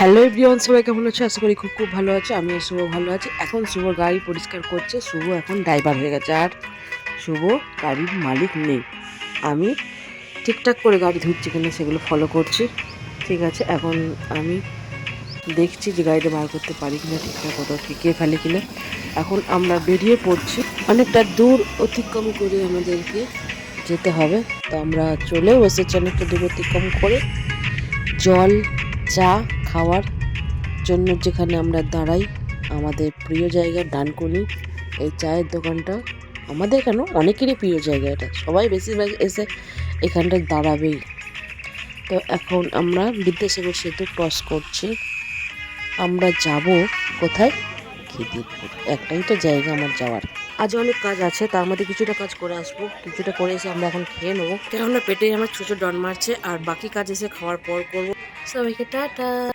Hello everyone, সবাই কেমন আছে? আশা করি খুব খুব ভালো আছে আমি শুভ ভালো আছি। এখন শুভ গাড়ি পরিষ্কার করছে, শুভ এখন ড্রাইভার হয়ে গেছে। আর শুভ গাড়ির মালিক নেই। আমি ঠিকঠাক করে গাড়ি ধুচ্ছি কিনা সেগুলো ফলো করছি। ঠিক আছে, এখন আমি দেখছি যে গাড়িটা বার করতে পারি কিনা, ঠিকঠাক কোথাও ঠেকিয়ে ফেলে কিনা। এখন আমরা বেরিয়ে পড়ছি। অনেকটা দূর অতিক্রম করে আমাদেরকে যেতে হবে। তো আমরা চলেও এসেছি অনেকটা দূর অতিক্রম করে। জল, চা খাওয়ার জন্য যেখানে আমরা দাঁড়াই, আমাদের প্রিয় জায়গা ডানকুনি। এই চায়ের দোকানটা আমাদের কেন? অনেকেরই প্রিয় জায়গা এটা। সবাই বেশিরভাগ এসে এখানটায় দাঁড়াবেই। তো এখন আমরা বিদ্যাসাগর সেতু ক্রস করছি। আমরা যাব কোথায়? খিদিরপুর। একটাই তো জায়গা আমার যাওয়ার। আজ অনেক কাজ আছে, তার মধ্যে কিছুটা কাজ করে আসব। কিছুটা করে এসে আমরা এখন খেয়ে নেব। কেননা পেটে আমার ছোটো ডন মারছে, আর বাকি কাজ এসে খাওয়ার পর করব। সবাইকে টাটা।